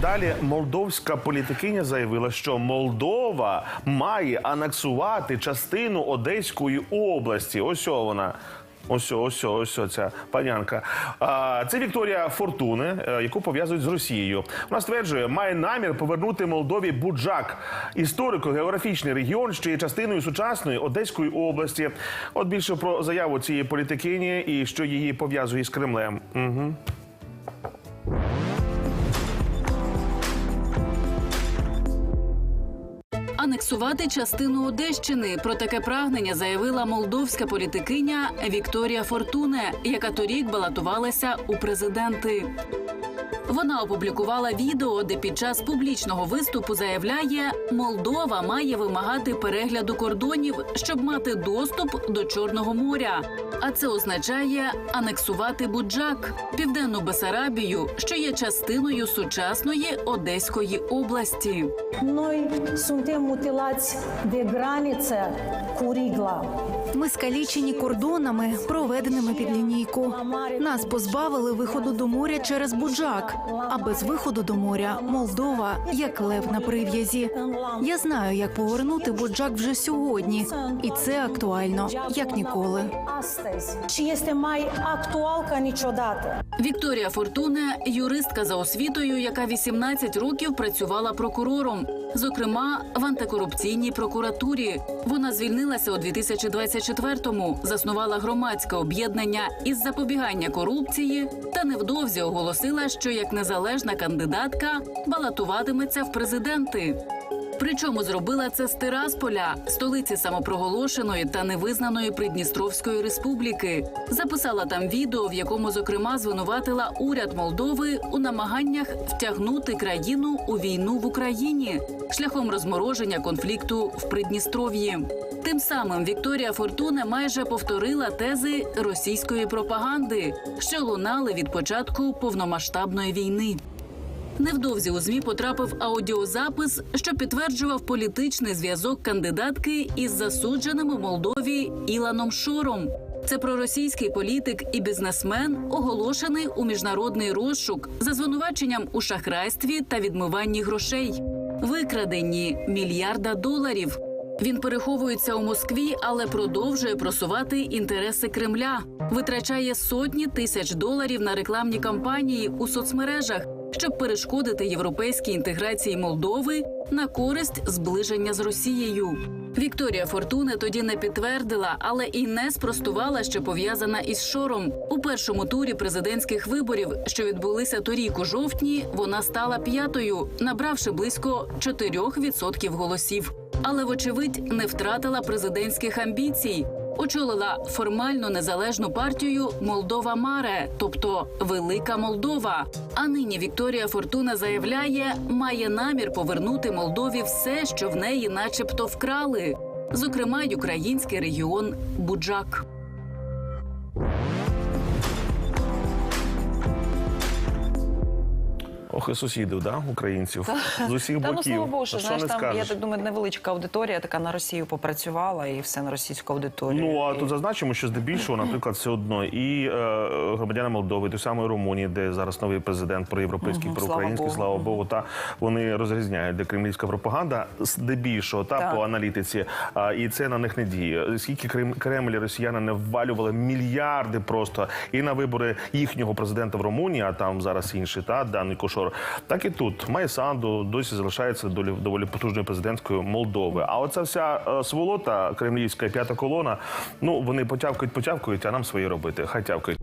Далі молдовська політикиня заявила, що Молдова має анексувати частину Одеської області. Ось вона. Ось, ось, ось ця панянка. Це Вікторія Фортуни, е, яку пов'язують з Росією. Вона стверджує, має намір повернути Молдові Буджак, історико-географічний регіон, що є частиною сучасної Одеської області. От більше про заяву цієї політикині і що її пов'язує з Кремлем. Угу. Анексувати частину Одещини про таке прагнення заявила молдовська політикиня Вікторія Фортуне, яка торік балотувалася у президенти. Вона опублікувала відео, де під час публічного виступу заявляє, Молдова має вимагати перегляду кордонів, щоб мати доступ до Чорного моря. А це означає анексувати Буджак, південну Бесарабію, що є частиною сучасної Одеської області. Noi suntem mutilați de graniță cu rigla. Ми скалічені кордонами, проведеними під лінійку. Нас позбавили виходу до моря через Буджак. А без виходу до моря Молдова як лев на прив'язі. Я знаю, як повернути Буджак вже сьогодні, і це актуально як ніколи. Și este mai actual ca. Вікторія Фортуне юристка за освітою, яка 18 років працювала прокурором, зокрема в антикорупційній прокуратурі. Вона звільнилася у 2024-му, заснувала громадське об'єднання із запобігання корупції та невдовзі оголосила, що як незалежна кандидатка балотуватиметься в президенти. Причому зробила це з Тирасполя, столиці самопроголошеної та невизнаної Придністровської республіки. Записала там відео, в якому зокрема звинуватила уряд Молдови у намаганнях втягнути країну у війну в Україні шляхом розмороження конфлікту в Придністров'ї. Тим самим Вікторія Фортуна майже повторила тези російської пропаганди, що лунали від початку повномасштабної війни. Невдовзі у змі потрапив аудіозапис, що підтверджував політичний зв'язок кандидатки із засудженим у Молдові Іланом Шором. Це проросійський політик і бізнесмен, оголошений у міжнародний розшук за звинуваченням у шахрайстві та відмиванні грошей, викраденні мільярда доларів. Він переховується у Москві, але продовжує просувати інтереси Кремля. Витрачає сотні тисяч доларів на рекламні кампанії у соцмережах, щоб перешкодити європейській інтеграції Молдови на користь зближення з Росією. Вікторія Фортуне тоді не підтвердила, але і не спростувала, що пов'язана із Шором. У першому турі президентських виборів, що відбулися торік у жовтні, вона стала п'ятою, набравши близько 4% голосів. Але, вочевидь, не втратила президентських амбіцій. Очолила формально незалежну партію Молдова Маре, тобто Велика Молдова. А нині Вікторія Фортуна заявляє, має намір повернути Молдові все, що в неї, начебто, вкрали, зокрема й український регіон Буджак. Ох, і сусідів, да, українців з усіх Та ну боків. слава Богу, що знаєш, не там я так думаю, невеличка аудиторія така на Росію попрацювала і все на російську аудиторію. Ну а І- тут зазначимо, що здебільшого, наприклад, все одно і е, громадяни Молдови, той самої Румунії, де зараз новий президент проєвропейський, Мгм, проукраїнський, слава слава Богу. Богу, та вони розрізняють, де кремлівська пропаганда здебільшого та Так. по аналітиці, а, і це на них не діє. Скільки Крем- Кремль росіяни не ввалювали мільярди просто і на вибори їхнього президента в Румунії, а там зараз інший та даний Кошор, так і тут має Санду досі залишається доволі потужною президентською Молдови. А оця вся е, сволота кремлівська п'ята колона. Ну вони потявкають, потявкають, а нам свої робити. Хай тявкають.